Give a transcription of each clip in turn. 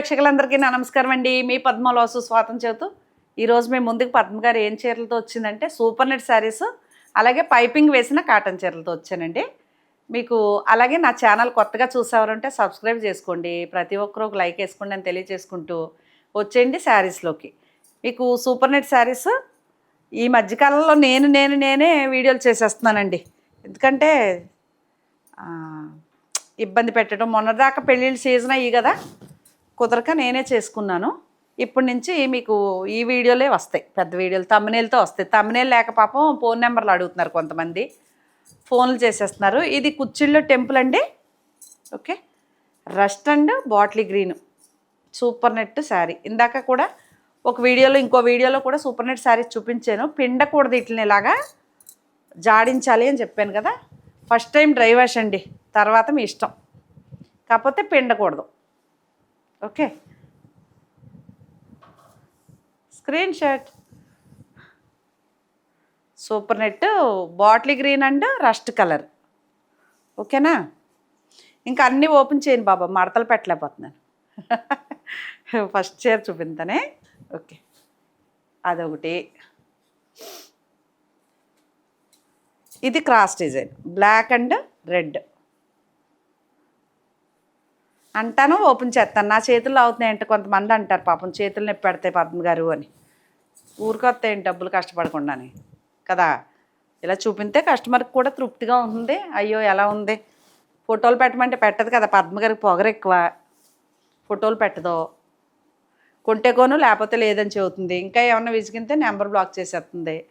ప్రేక్షకులందరికీ నా నమస్కారం అండి. మీ పద్మలోసు స్వాతం చెబుతూ ఈరోజు మేము ముందుకు పద్మ గారు ఏం చీరలతో వచ్చిందంటే సూపర్ నెట్ శారీస్ అలాగే పైపింగ్ వేసిన కాటన్ చీరలతో వచ్చానండి. మీకు అలాగే నా ఛానల్ కొత్తగా చూసేవారంటే సబ్స్క్రైబ్ చేసుకోండి. ప్రతి ఒక్కరు ఒక లైక్ వేసుకోండి అని తెలియజేసుకుంటూ వచ్చేయండి శారీస్లోకి. మీకు సూపర్ నెట్ శారీస్ ఈ మధ్యకాలంలో నేను నేను నేనే వీడియోలు చేసేస్తున్నానండి. ఎందుకంటే ఇబ్బంది పెట్టడం మొన్నదాకా పెళ్ళిళ్ళ సీజన్ అయ్యి కదా కుదరక నేనే చేసుకున్నాను. ఇప్పటి నుంచి మీకు ఈ వీడియోలే వస్తాయి. పెద్ద వీడియోలు తమ్మనేలతో వస్తాయి. తమ్మనేలు లేక పాపం ఫోన్ నెంబర్లు అడుగుతున్నారు కొంతమంది. ఫోన్లు చేసేస్తున్నారు. ఇది కుచ్చిళ్ళు టెంపుల్ అండి. Okay. Rust and bottle green. Super net saree. ఇందాక కూడా ఒక వీడియోలో ఇంకో వీడియోలో కూడా సూపర్ నెట్ శారీ చూపించాను. పిండకూడదు ఇట్లని ఇలాగా జాడించాలి అని చెప్పాను కదా. ఫస్ట్ టైం డ్రై వాష్ అండి. తర్వాత మీ ఇష్టం. కాకపోతే పిండకూడదు. Okay. Screenshot. Super net bottle green and rust colour. ఓకేనా? ఇంకా అన్నీ ఓపెన్ చేయను బాబా మడతలు పెట్టలేకపోతున్నాను. ఫస్ట్ చైర్ చూపించానే ఓకే. అదొకటి. ఇది cross design black and red. అంటాను ఓపెన్ చేస్తాను. నా చేతుల్లో అవుతున్నాయి అంటే కొంతమంది అంటారు పాపం చేతులు నొప్పి పెడతాయి పద్మ గారు అని. ఊరికొస్తాయండి డబ్బులు కష్టపడకుండాని? కదా? ఇలా చూపితే కస్టమర్కి కూడా తృప్తిగా ఉంటుంది. అయ్యో ఎలా ఉంది? ఫోటోలు పెట్టమంటే పెట్టదు కదా పద్మ గారికి పొగరు ఎక్కువ. ఫోటోలు పెట్టదు. కొంటే కొను లేకపోతే లేదని చెబుతుంది. ఇంకా ఏమన్నా విసిగితే నెంబర్ బ్లాక్ చేసేస్తుంది.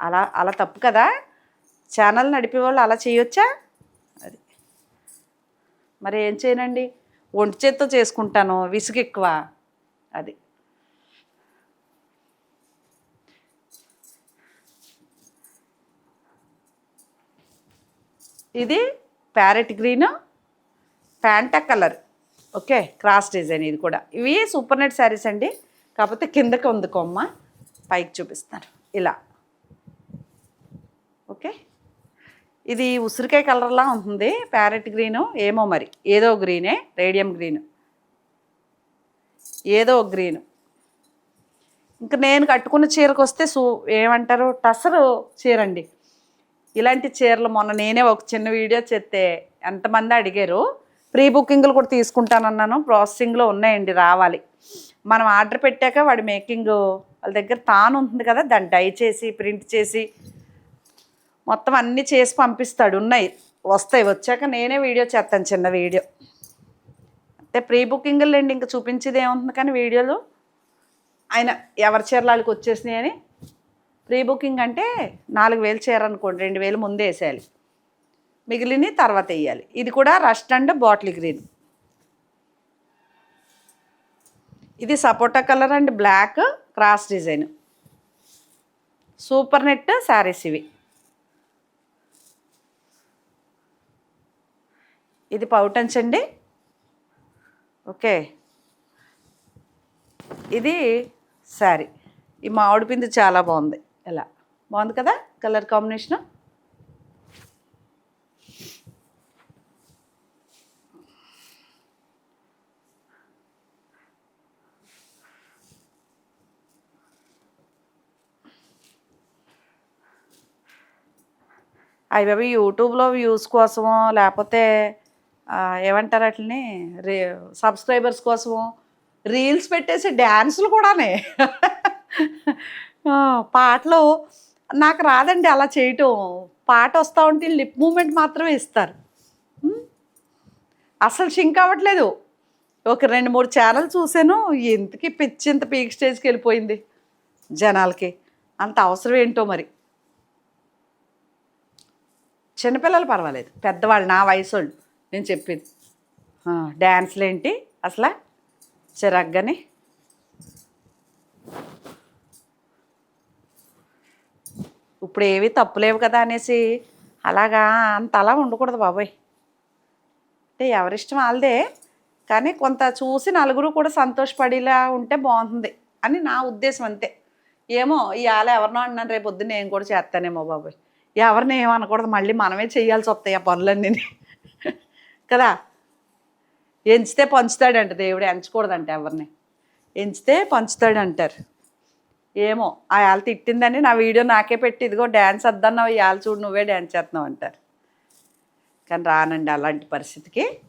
అలా అలా తప్పు కదా? ఛానల్ నడిపే వాళ్ళు అలా చేయొచ్చా? మరి ఏం చేయనండి? ఒంటి చేత్తో చేసుకుంటాను విసుగు ఎక్కువ. అది. ఇది ప్యారెట్ గ్రీన్ ప్యాంటా కలర్. ఓకే క్రాస్ డిజైన్ ఇది కూడా. ఇవి సూపర్ నెట్ శారీస్ అండి. కాకపోతే కిందకి ఉంది కొమ్మ పైకి చూపిస్తాను ఇలా. ఓకే? ఇది ఉసిరికాయ కలర్లా ఉంటుంది. ప్యారెట్ గ్రీను ఏమో మరి. ఏదో గ్రీనే రేడియం గ్రీన్. ఏదో గ్రీన్ గ్రీను. ఇంకా నేను కట్టుకున్న చీరకు వస్తే సూ ఏమంటారు? టసరు చీర అండి ఇలాంటి చీరలు మొన్న నేనే ఒక చిన్న వీడియో చేస్తే ఎంతమంది అడిగారు. ప్రీ బుకింగ్లు కూడా తీసుకుంటానన్నాను. ప్రాసెసింగ్లో ఉన్నాయండి రావాలి. మనం ఆర్డర్ పెట్టాక వాడి మేకింగ్ వాళ్ళ దగ్గర తాను ఉంటుంది కదా దాన్ని డై చేసి ప్రింట్ చేసి మొత్తం అన్నీ చేసి పంపిస్తాడు. ఉన్నాయి. వస్తాయి. వచ్చాక నేనే వీడియో చేస్తాను చిన్న వీడియో. అంటే ప్రీ బుకింగ్లు లేండి ఇంకా చూపించేది ఏముంటుంది కానీ వీడియోలు. ఆయన ఎవరి చీరలు వాళ్ళకి వచ్చేసినాయి అని. ప్రీ బుకింగ్ అంటే నాలుగు వేలు చీర అనుకోండి రెండు వేలు ముందే వేసేయాలి. మిగిలిన తర్వాత వేయాలి. ఇది కూడా రస్ట్ అండ్ బాటిల్ గ్రీన్. ఇది సపోటా colour and black cross design. Super net sarees ఇవి. ఇది పౌటన్స్ అండి ఓకే. ఇది శారీ. ఈ మామిడి పిండి చాలా బాగుంది. ఇలా బాగుంది కదా? Colour combination? అవి అవి యూట్యూబ్లో వ్యూస్ కోసమో లేకపోతే ఏమంటారు అట్లని రీ సబ్స్క్రైబర్స్ కోసము? రీల్స్ పెట్టేసి డ్యాన్సులు కూడానే. పాటలు నాకు రాదండి అలా చేయటం. పాట వస్తూ ఉంటే లిప్ మూమెంట్ మాత్రమే ఇస్తారు. అసలు షింక్ అవ్వట్లేదు. ఒక రెండు మూడు ఛానల్ చూసాను ఇంతకి పిచ్చి ఇంత పీక్ స్టేజ్కి వెళ్ళిపోయింది జనాలకి. అంత అవసరం ఏంటో మరి? చిన్నపిల్లలు పర్వాలేదు. పెద్దవాళ్ళు నా వయసు వాళ్ళు నేను చెప్పేది. డ్యాన్స్లు ఏంటి? అసలు చిరగ్గని. ఇప్పుడు ఏవి తప్పులేవు కదా అనేసి అలాగా అంత అలా ఉండకూడదు బాబాయ్. అంటే ఎవరిష్టం వాళ్ళదే కానీ కొంత చూసి నలుగురు కూడా సంతోషపడేలా ఉంటే బాగుంటుంది అని నా ఉద్దేశం అంతే. ఏమో ఇవాళ ఎవరినో అన్నాను రేపు పొద్దున్న నేను కూడా చేస్తానేమో బాబాయ్. ఎవరిని ఏమనకూడదు మళ్ళీ మనమే చేయాల్సి వస్తాయి ఆ పనులన్నీ. కదా? ఎంచితే పంచుతాడంట దేవుడు ఎంచకూడదంట ఎవరిని. ఎంచితే పంచుతాడు అంటారు ఏమో ఆ వాళ్ళ తిట్టిందని నా వీడియో నాకే పెట్టి ఇదిగో డ్యాన్స్ వద్దన్నావు ఇవాళ చూడు నువ్వే డ్యాన్స్ చేస్తున్నావు అంటారు. కానీ రానండి అలాంటి పరిస్థితికి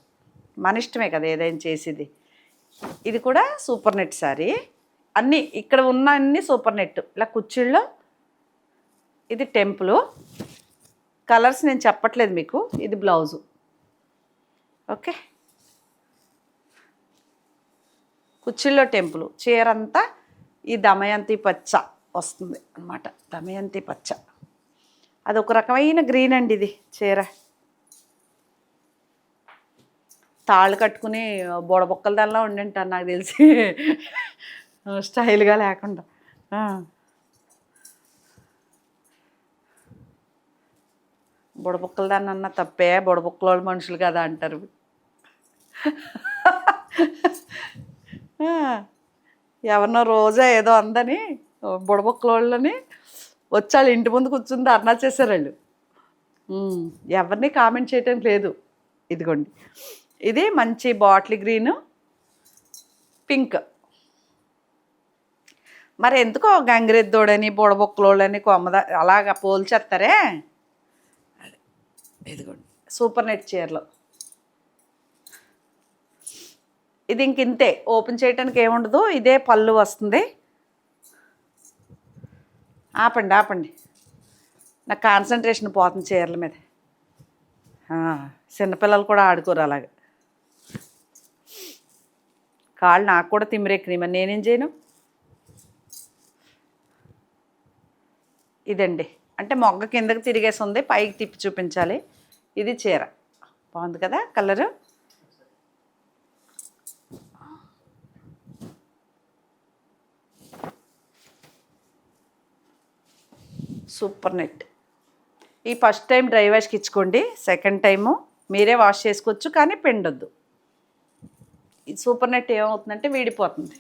మన ఇష్టమే కదా ఏదైనా చేసేది. ఇది కూడా సూపర్ నెట్ సారీ. అన్నీ ఇక్కడ ఉన్న అన్ని సూపర్ నెట్. ఇలా కుర్చీల్లో ఇది టెంపుల్. కలర్స్ నేను చెప్పట్లేదు మీకు ఇది బ్లౌజు. ఓకే. కుచ్చిళ్ళో టెంపుల్. చీర అంతా ఈ దమయంతి పచ్చ వస్తుంది అన్నమాట. దమయంతి పచ్చ. అది ఒక రకమైన గ్రీన్ అండి ఇది చీర. తాళ్ళు కట్టుకుని బొడబొక్కల దానిలో ఉండింటాను నాకు తెలిసి. స్టైల్గా లేకుండా. బుడబుక్కలదాన్ని అన్న తప్పే బుడబుక్కలోళ్ళు మనుషులు కదా అంటారు. ఎవరినో రోజా ఏదో అందని బుడబుక్కలోళ్ళని వచ్చి వచ్చాళ్ళు ఇంటి ముందు కూర్చుని ధర్నా చేశారు వాళ్ళు ఎవరిని కామెంట్ చేయటం లేదు. ఇదిగోండి. ఇది మంచి బాటిల్ గ్రీను పింక్. మరి ఎందుకో గంగిరెద్దోడని బుడబొక్కలోళ్ళని కొమ్మద అలాగా పోల్చేస్తారే ఇదిగోండి. సూపర్ నెట్ చీరలు. ఇది ఇంక ఇంతే. ఓపెన్ చేయడానికి ఏముండదు. ఇదే పళ్ళు వస్తుంది. ఆపండి ఆపండి. నాకు కాన్సన్ట్రేషన్ పోతుంది చీరల మీద. చిన్నపిల్లలు కూడా ఆడుకోరు అలాగే. కాళ్ళు నాకు కూడా తిమ్మిరెక్కినాయి. మరి నేనేం చేయను? ఇదండి. అంటే మొగ్గ కిందకి తిరిగేసి ఉంది. పైకి తిప్పి చూపించాలి. ఇది చీర. బాగుంది కదా కలరు? Super net. ఈ ఫస్ట్ టైం డ్రై వాష్కి ఇచ్చుకోండి. సెకండ్ టైము మీరే వాష్ చేసుకోవచ్చు కానీ పిండొద్దు. ఈ సూపర్ నెట్ ఏమవుతుందంటే వీడిపోతుంది.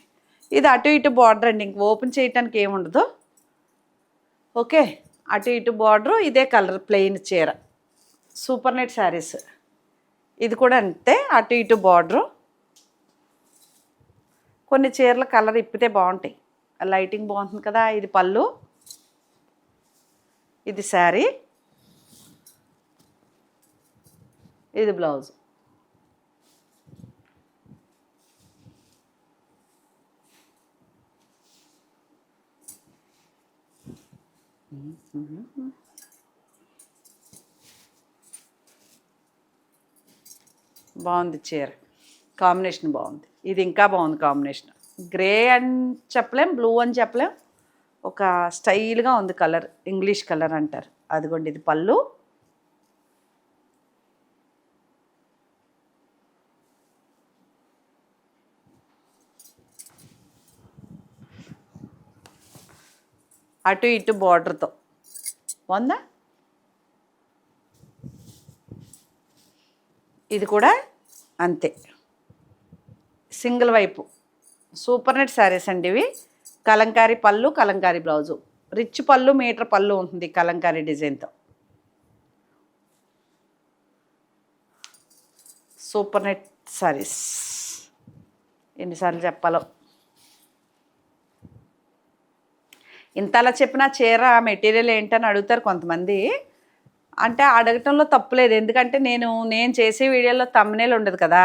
ఇది అటు ఇటు బార్డర్ అండి. ఇంక ఓపెన్ చేయటానికి ఏముండదు. ఓకే. అటు ఇటు బార్డరు ఇదే కలర్ ప్లెయిన్ చీర. Super net sarees. ఇది కూడా అంతే అటు ఇటు బార్డరు. కొన్ని చీరల కలర్ ఇప్పితే బాగుంటాయి. లైటింగ్ బాగుంటుంది కదా ఇది పళ్ళు. ఇది శారీ. ఇది బ్లౌజ్. బాగుంది చీర. కాంబినేషన్ బాగుంది. ఇది ఇంకా బాగుంది కాంబినేషన్. గ్రే అని చెప్పలేం బ్లూ అని చెప్పలేం. ఒక స్టైల్గా ఉంది కలర్ ఇంగ్లీష్ కలర్ అంటారు. అదిగోండి ఇది పళ్ళు. అటు ఇటు బార్డర్తో ఉందా ఇది కూడా అంతే. సింగిల్ వైపు. సూపర్ నెట్ శారీస్ అండి ఇవి. కలంకారీ పళ్ళు కలంకారీ బ్లౌజు. రిచ్ పళ్ళు మీటర్ పళ్ళు ఉంటుంది కలంకారీ డిజైన్తో. Super net sarees. ఎన్నిసార్లు చెప్పాలో. ఇంతలా చెప్పిన చీర మెటీరియల్ ఏంటని అడుగుతారు కొంతమంది. అంటే అడగటంలో తప్పులేదు ఎందుకంటే నేను నేను చేసే వీడియోలో తమ్నేల్ ఉండదు కదా.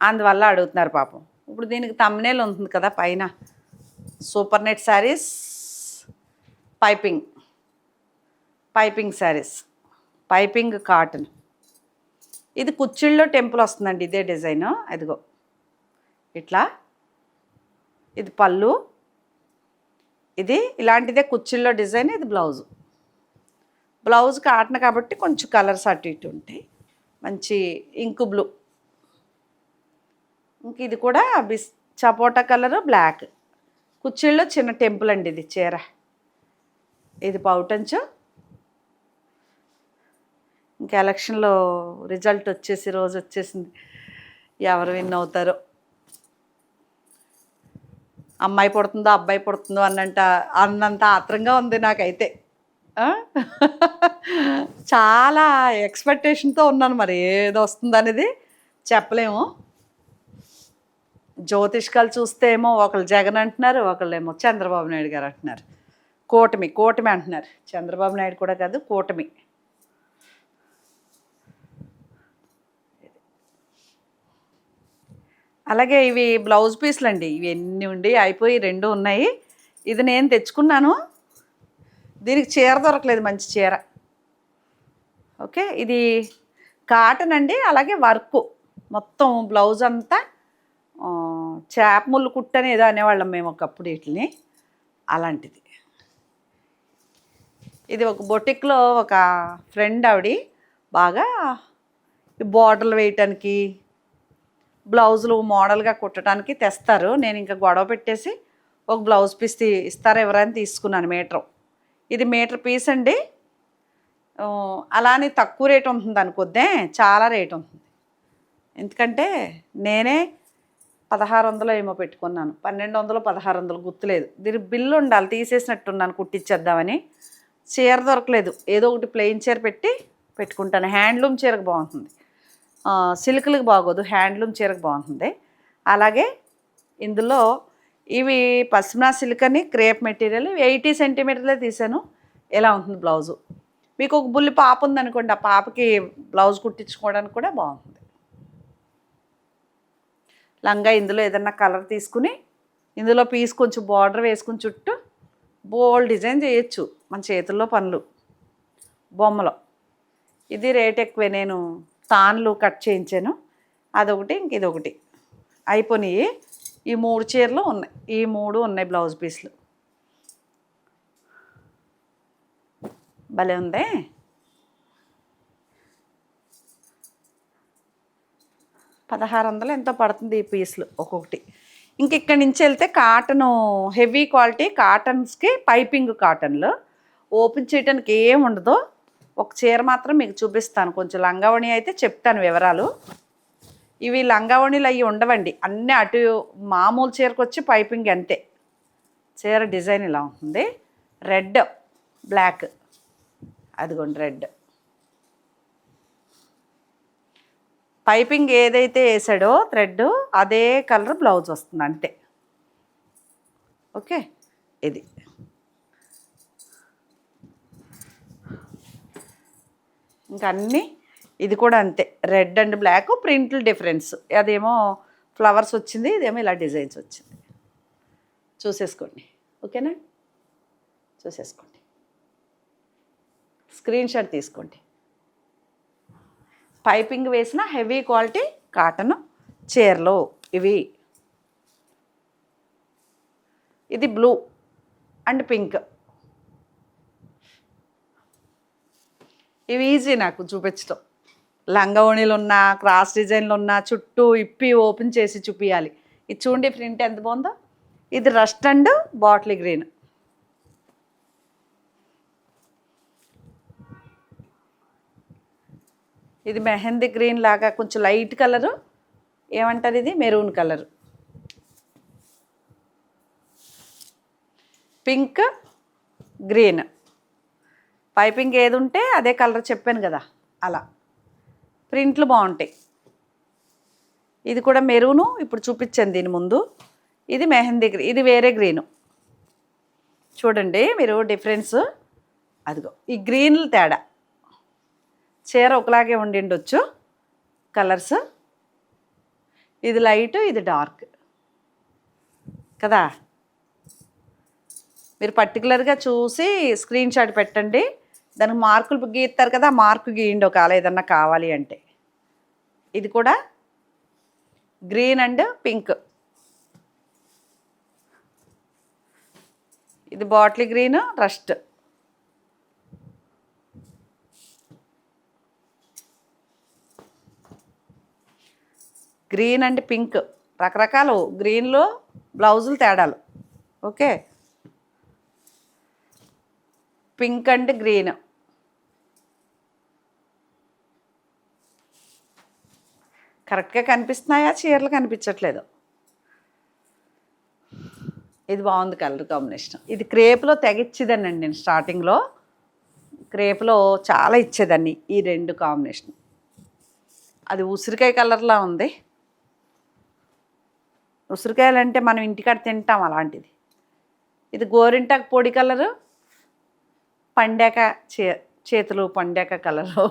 అందువల్ల అడుగుతున్నారు పాపం. ఇప్పుడు దీనికి తమ్నేల్ ఉంటుంది కదా పైన. Super net sarees piping piping sarees piping cotton ఇది కుచ్చిళ్ళలో టెంపుల్ వస్తుందండి. ఇదే డిజైన్. అదిగో ఇట్లా. ఇది పళ్ళు. ఇది ఇలాంటిదే కుచ్చిళ్ళలో డిజైన్ ఇది బ్లౌజు. బ్లౌజ్ కాటన్ కాబట్టి కొంచెం కలర్స్ అటు ఇటు ఉంటాయి. మంచి ఇంకు బ్లూ. ఇంక ఇది కూడా బిస్ చపోటా కలరు బ్లాక్. కుచ్చిళ్ళలో చిన్న టెంపుల్ అండి ఇది చీర. ఇది పౌటంచు. ఇంకా ఎలక్షన్లో రిజల్ట్ వచ్చేసి రోజు వచ్చేసింది. ఎవరు విన్ అవుతారో. అమ్మాయి పుడుతుందో అబ్బాయి పుడుతుందో అన్నంట అన్నంత ఆత్రంగా ఉంది నాకైతే. చాలా ఎక్స్పెక్టేషన్తో ఉన్నాను మరి. ఏది వస్తుంది అనేది చెప్పలేము. జ్యోతిష్కాలు చూస్తే ఏమో ఒకళ్ళు జగన్ అంటున్నారు ఒకళ్ళేమో చంద్రబాబు నాయుడు గారు అంటున్నారు. కూటమి కూటమి అంటున్నారు. చంద్రబాబు నాయుడు కూడా కాదు కూటమి. అలాగే ఇవి బ్లౌజ్ పీస్లు అండి ఇవి ఎన్ని ఉండి అయిపోయి రెండు ఉన్నాయి. ఇది నేను తెచ్చుకున్నాను. దీనికి చీర దొరకలేదు మంచి చీర. ఓకే ఇది కాటన్ అండి అలాగే వర్క్. మొత్తం బ్లౌజ్ అంతా చేప ముళ్ళు కుట్టని ఏదో అనేవాళ్ళం మేము ఒకప్పుడు వీటిని. అలాంటిది. ఇది ఒక బొటిక్లో ఒక ఫ్రెండ్ ఆవిడ బాగా బోర్డర్లు వేయటానికి బ్లౌజులు మోడల్గా కుట్టడానికి తెస్తారు. నేను ఇంకా గొడవ పెట్టేసి ఒక బ్లౌజ్ పీస్ ఇస్తారు ఇస్తారా ఎవరైనా తీసుకున్నాను మీటర్. ఇది మీటర్ పీస్ అండి. అలానే తక్కువ రేట్ ఉంటుంది అనుకోద్దే చాలా రేట్ ఉంటుంది. ఎందుకంటే నేనే పదహారు వందలు ఏమో పెట్టుకున్నాను. పన్నెండు వందలు పదహారు వందలు గుర్తులేదు. దీని బిల్లు ఉండాలి తీసేసినట్టున్నాను కుట్టించేద్దామని చీర దొరకలేదు. ఏదో ఒకటి ప్లెయిన్ చీర పెట్టి పెట్టుకుంటాను. హ్యాండ్లూమ్ చీరకు బాగుంటుంది. సిల్క్లకు బాగోదు హ్యాండ్లూమ్ చీరకు బాగుంటుంది. అలాగే ఇందులో ఇవి పశ్మినా సిల్క్ అని క్రేప్ మెటీరియల్ ఎయిటీ సెంటీమీటర్లే తీసాను ఎలా ఉంటుంది బ్లౌజు? మీకు ఒక బుల్లి పాప ఉందనుకోండి ఆ పాపకి బ్లౌజ్ కుట్టించుకోవడానికి కూడా బాగుంటుంది. లంగా ఇందులో ఏదన్నా కలర్ తీసుకుని ఇందులో పీస్ కొంచెం బార్డర్ వేసుకుని చుట్టూ బోల్డ్ డిజైన్ చేయొచ్చు మన చేతుల్లో పనులు. బొమ్మలో. ఇది రేట్ ఎక్కువే నేను తాన్లు కట్ చేయించాను. అదొకటి ఇంక ఇదొకటి. అయిపోయినాయి ఈ మూడు చీరలు ఉన్నాయి. ఈ మూడు ఉన్నాయి బ్లౌజ్ పీస్లు. భలే ఉందే? పదహారు వందలు ఎంతో పడుతుంది ఈ పీస్లు ఒక్కొక్కటి. ఇంక ఇక్కడి నుంచి వెళ్తే కాటన్ హెవీ క్వాలిటీ కాటన్స్కి పైపింగ్ కాటన్లు. ఓపెన్ చేయడానికి ఏం ఉండదు ఒక చీర మాత్రం మీకు చూపిస్తాను. కొంచెం లంగావణి అయితే చెప్తాను వివరాలు. ఇవి లంగావణిలు అవి ఉండవండి. అన్నీ అటు మామూలు చీరకు వచ్చి పైపింగ్ అంతే. చీర డిజైన్ ఇలా ఉంటుంది. Red black. అదిగోండి రెడ్. పైపింగ్ ఏదైతే వేసాడో థ్రెడ్ అదే కలర్ బ్లౌజ్ వస్తుంది అంతే. ఓకే? ఇది. ఇంకా అన్నీ ఇది కూడా అంతే. రెడ్ అండ్ బ్లాక్ ప్రింట్లు డిఫరెన్స్ అదేమో ఫ్లవర్స్ వచ్చింది ఇదేమో ఇలా డిజైన్స్ వచ్చింది. చూసేసుకోండి. ఓకేనా? చూసేసుకోండి. స్క్రీన్ షాట్ తీసుకోండి. పైపింగ్ వేసిన హెవీ క్వాలిటీ కాటన్ చీరలు ఇవి. ఇది బ్లూ అండ్ పింక్ ఇవి ఈజీ నాకు చూపించడం లంగవణిలు ఉన్నా క్రాస్ డిజైన్లు ఉన్నా చుట్టూ ఇప్పి ఓపెన్ చేసి చూపించాలి ఇది చూడండి ప్రింట్ ఎంత బాగుందో. ఇది రస్ట్ అండ్ బాటిల్ గ్రీన్. ఇది మెహందీ గ్రీన్ లాగా కొంచెం లైట్ కలరు. ఏమంటారు ఇది? Maroon colour. Pink green. Piping ఏది ఉంటే అదే కలర్ చెప్పాను కదా. అలా. ప్రింట్లు బాగుంటాయి. ఇది కూడా మెరూను ఇప్పుడు చూపించాను దీని ముందు. ఇది మెహందీ గ్రీన్ ఇది వేరే గ్రీను. చూడండి మీరు డిఫరెన్స్. అదిగో ఈ గ్రీన్లు తేడా. చీర ఒకలాగే ఉండిండొచ్చు కలర్స్. ఇది లైట్ ఇది డార్క్. కదా? మీరు పర్టికులర్గా చూసి స్క్రీన్ షాట్ పెట్టండి. దానికి మార్కులు గీస్తారు కదా మార్కు గీయండి ఒకవేళ ఏదన్నా కావాలి అంటే. ఇది కూడా గ్రీన్ అండ్ పింక్. ఇది bottle green rust. Green and pink. రకరకాలు గ్రీన్లో బ్లౌజులు తేడాలు. ఓకే? Pink and green. కరెక్ట్గా కనిపిస్తున్నాయా? చీరలు కనిపించట్లేదు. ఇది బాగుంది కలర్ కాంబినేషన్. ఇది క్రేప్లో తెగిచ్చేదానండి నేను స్టార్టింగ్లో. క్రేప్లో చాలా ఇచ్చేదాన్ని ఈ రెండు కాంబినేషన్. అది ఉసిరికాయ కలర్లా ఉంది. ఉసిరికాయలు అంటే మనం ఇంటికాడ తింటాం అలాంటిది. ఇది గోరింటాకు పొడి కలరు పండాక చే చేతులు పండాక colour.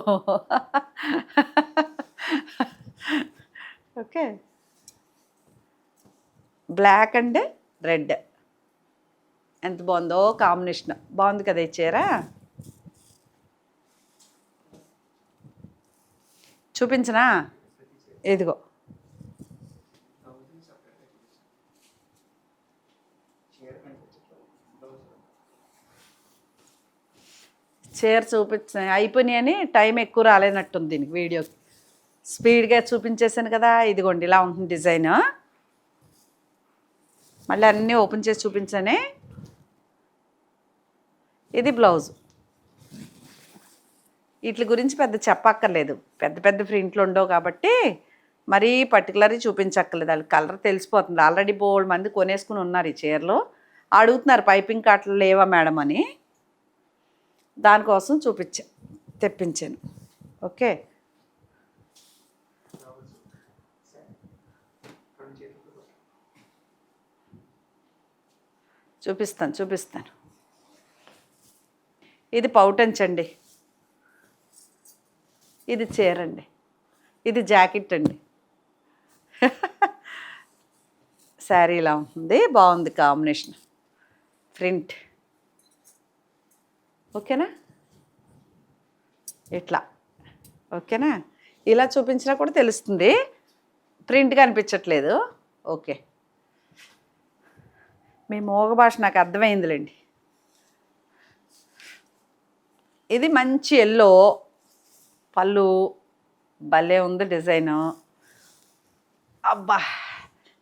Okay. Black and red. ఎంత బాగుందో కాంబినేషన్. బాగుంది కదా ఈ చూపించనా? ఇదిగో. చీర చూపించ అయిపోయినాయని టైం ఎక్కువ రాలేనట్టుంది దీనికి వీడియోకి. స్పీడ్గా చూపించేసాను కదా ఇదిగోండి ఇలా ఉంటుంది డిజైన్. మళ్ళీ అన్నీ ఓపెన్ చేసి చూపించానే. ఇది బ్లౌజ్. వీటి గురించి పెద్ద చెప్పక్కర్లేదు. పెద్ద పెద్ద ప్రింట్లు ఉండవు కాబట్టి మరీ పర్టికులర్గా చూపించక్కర్లేదు. వాళ్ళకి కలర్ తెలిసిపోతుంది. ఆల్రెడీ బోల్డ్ మంది కొనేసుకుని ఉన్నారు ఈ చీరలు. అడుగుతున్నారు పైపింగ్ కాట్లు లేవా మేడం అని. దానికోసం చూపించా తెప్పించాను. ఓకే? చూపిస్తాను చూపిస్తాను. ఇది పౌటంచండి. ఇది చీరండి. ఇది జాకెట్ అండి. శారీ ఇలా ఉంటుంది. బాగుంది కాంబినేషన్. ప్రింట్. ఓకేనా? ఇట్లా. ఓకేనా? ఇలా చూపించినా కూడా తెలుస్తుంది. ప్రింట్ కనిపించట్లేదు ఓకే. మీ మోగ భాష నాకు అర్థమైందిలేండి. ఇది మంచి ఎల్లో పళ్ళు భలే ఉంది డిజైను. అబ్బా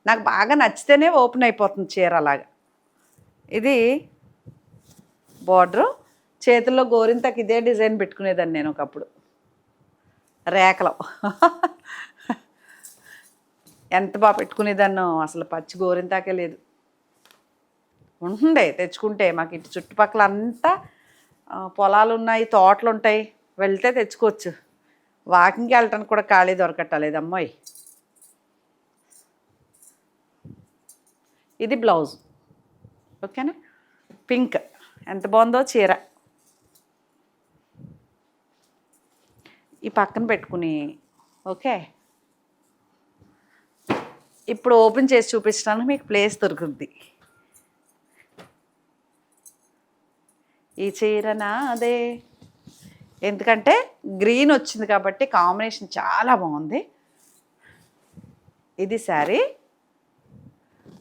నాకు బాగా నచ్చితేనే ఓపెన్ అయిపోతుంది చీర అలాగా. ఇది బార్డరు. చేతుల్లో గోరింతకి ఇదే డిజైన్ పెట్టుకునేదాన్ని నేను ఒకప్పుడు. రేఖలో. ఎంత బాగా పెట్టుకునేదాన్నో అసలు పచ్చి గోరింతాకే లేదు. ఉంటుండే తెచ్చుకుంటే మాకు ఇటు చుట్టుపక్కల అంతా పొలాలు ఉన్నాయి తోటలు ఉంటాయి వెళ్తే తెచ్చుకోవచ్చు. వాకింగ్కి వెళ్ళటానికి కూడా ఖాళీ దొరకట్టలేదు అమ్మాయి. ఇది బ్లౌజ్. ఓకేనా? పింక్. ఎంత బాగుందో చీర. ఈ పక్కన పెట్టుకుని ఓకే? ఇప్పుడు ఓపెన్ చేసి చూపించడానికి మీకు ప్లేస్ దొరుకుద్ది. ఈ చీర నాదే. ఎందుకంటే గ్రీన్ వచ్చింది కాబట్టి కాంబినేషన్ చాలా బాగుంది. ఇది శారీ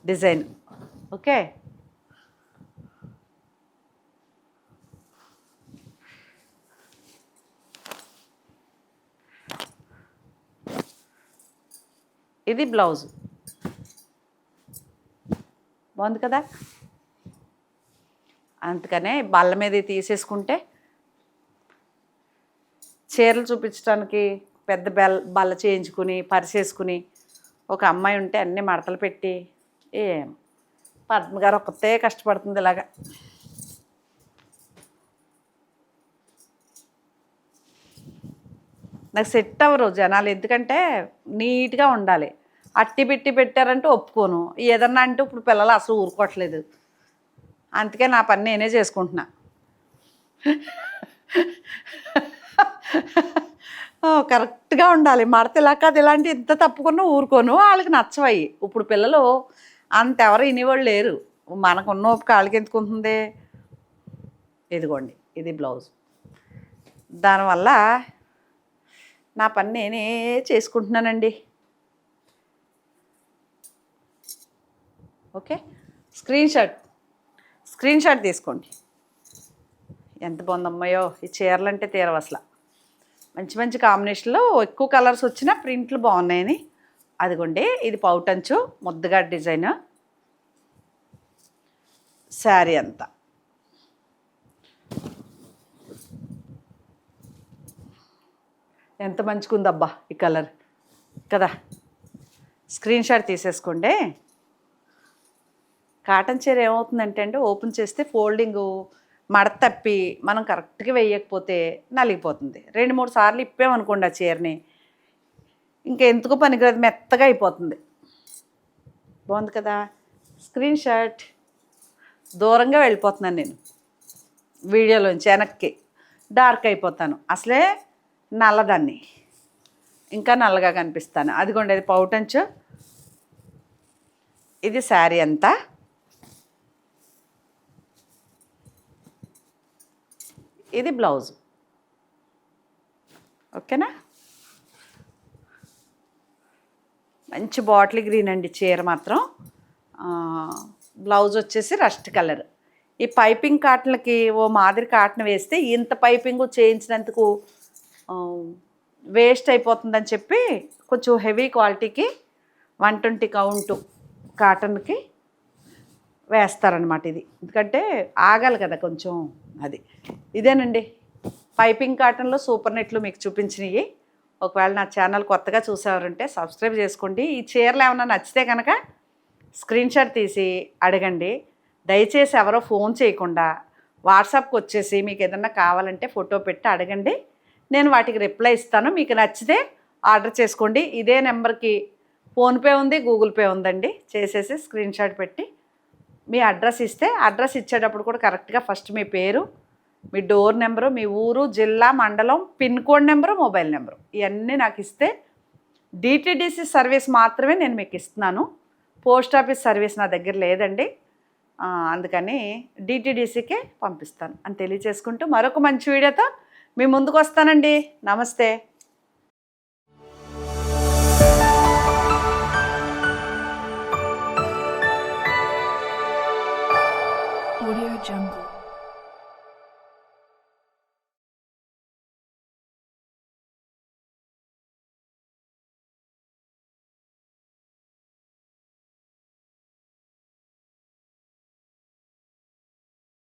డిజైన్. ఓకే? ఇది బ్లౌజ్. బాగుంది కదా? అందుకనే బల్ల మీద తీసేసుకుంటే చీరలు చూపించడానికి పెద్ద బెల్ బల్ల చేయించుకుని పరిచేసుకుని ఒక అమ్మాయి ఉంటే అన్ని మడతలు పెట్టి ఏం పద్మగారు ఒక్కతే కష్టపడుతుంది ఇలాగా. నాకు సెట్ అవ్వరు జనాలు ఎందుకంటే నీట్గా ఉండాలి. అట్టి పెట్టి పెట్టారంటే ఒప్పుకోను. ఏదన్నా అంటే ఇప్పుడు పిల్లలు అసలు ఊరుకోవట్లేదు. అందుకే నా పని నేనే చేసుకుంటున్నా. కరెక్ట్గా ఉండాలి. మడత ఇలా కాదు ఇలాంటి ఇంత తప్పుకున్నా ఊరుకోను. వాళ్ళకి నచ్చవయి ఇప్పుడు పిల్లలు అంత ఎవరు వినేవాళ్ళు లేరు. మనకున్న ఓపిక వాళ్ళకి ఎందుకుంటుంది? ఇదిగోండి ఇది బ్లౌజ్. దానివల్ల నా పని నేనే చేసుకుంటున్నానండి. Okay? Screen shot. Screen shot తీసుకోండి. ఎంత బాగుందమ్మాయో ఈ చీరలు అంటే తీరవు అసలు. మంచి మంచి కాంబినేషన్లో ఎక్కువ కలర్స్ వచ్చినా ప్రింట్లు బాగున్నాయని. అదిగోండి ఇది పౌటంచు ముద్దగా డిజైన్ శారీ అంతా. ఎంత మంచిగుందబ్బా ఈ కలర్ కదా? స్క్రీన్ షాట్ తీసేసుకోండి. కాటన్ చీర ఏమవుతుందంటే అండి ఓపెన్ చేస్తే ఫోల్డింగ్ మడత తప్పి మనం కరెక్ట్గా వేయకపోతే నలిగిపోతుంది. రెండు మూడు సార్లు ఇప్పామనుకోండి ఆ చీరని ఇంకా ఎందుకు పనికిరాదు మెత్తగా అయిపోతుంది. బాగుంది కదా? Screen shot. దూరంగా వెళ్ళిపోతున్నాను నేను. వీడియోలోంచి వెనక్కి. డార్క్ అయిపోతాను. అసలే నల్లదాన్ని. ఇంకా నల్లగా కనిపిస్తాను. అదిగోండి అది పౌటంచు ఇది శారీ అంతా. ఇది బ్లౌజ్. ఓకేనా? మంచి బాటిల్ గ్రీన్ అండి చీర మాత్రం. బ్లౌజ్ వచ్చేసి రస్ట్ కలర్. ఈ పైపింగ్ కాటన్లకి ఓ మాదిరి కాటన్ వేస్తే ఇంత పైపింగ్ చేయించినందుకు వేస్ట్ అయిపోతుందని చెప్పి కొంచెం హెవీ క్వాలిటీకి వన్ ట్వంటీ కౌంట్ కాటన్కి వేస్తారనమాట ఇది. ఎందుకంటే ఆగాలి కదా కొంచెం. అది. ఇదేనండి. పైపింగ్ కాటన్లో సూపర్ నెట్లు మీకు చూపించినవి ఒకవేళ నా ఛానల్ కొత్తగా చూసేవారంటే సబ్స్క్రైబ్ చేసుకోండి. ఈ చీరలు ఏమైనా నచ్చితే కనుక స్క్రీన్ షాట్ తీసి అడగండి. దయచేసి ఎవరో ఫోన్ చేయకుండా వాట్సాప్కి వచ్చేసి మీకు ఏదన్నా కావాలంటే ఫోటో పెట్టి అడగండి. నేను వాటికి రిప్లై ఇస్తాను. మీకు నచ్చితే ఆర్డర్ చేసుకోండి. ఇదే నెంబర్కి ఫోన్పే ఉంది గూగుల్ పే ఉందండి. చేసేసి స్క్రీన్ షాట్ పెట్టి మీ అడ్రస్ ఇస్తే అడ్రస్ ఇచ్చేటప్పుడు కూడా కరెక్ట్గా ఫస్ట్ మీ పేరు మీ డోర్ నెంబరు మీ ఊరు జిల్లా మండలం pin code number mobile number ఇవన్నీ నాకు ఇస్తే డిటిడిసి సర్వీస్ మాత్రమే నేను మీకు ఇస్తున్నాను. పోస్ట్ ఆఫీస్ సర్వీస్ నా దగ్గర లేదండి. అందుకని డిటిడిసికే పంపిస్తాను. అని తెలియచేసుకుంటూ మరొక మంచి వీడియోతో మీ ముందుకు వస్తానండి. నమస్తే. Jungle.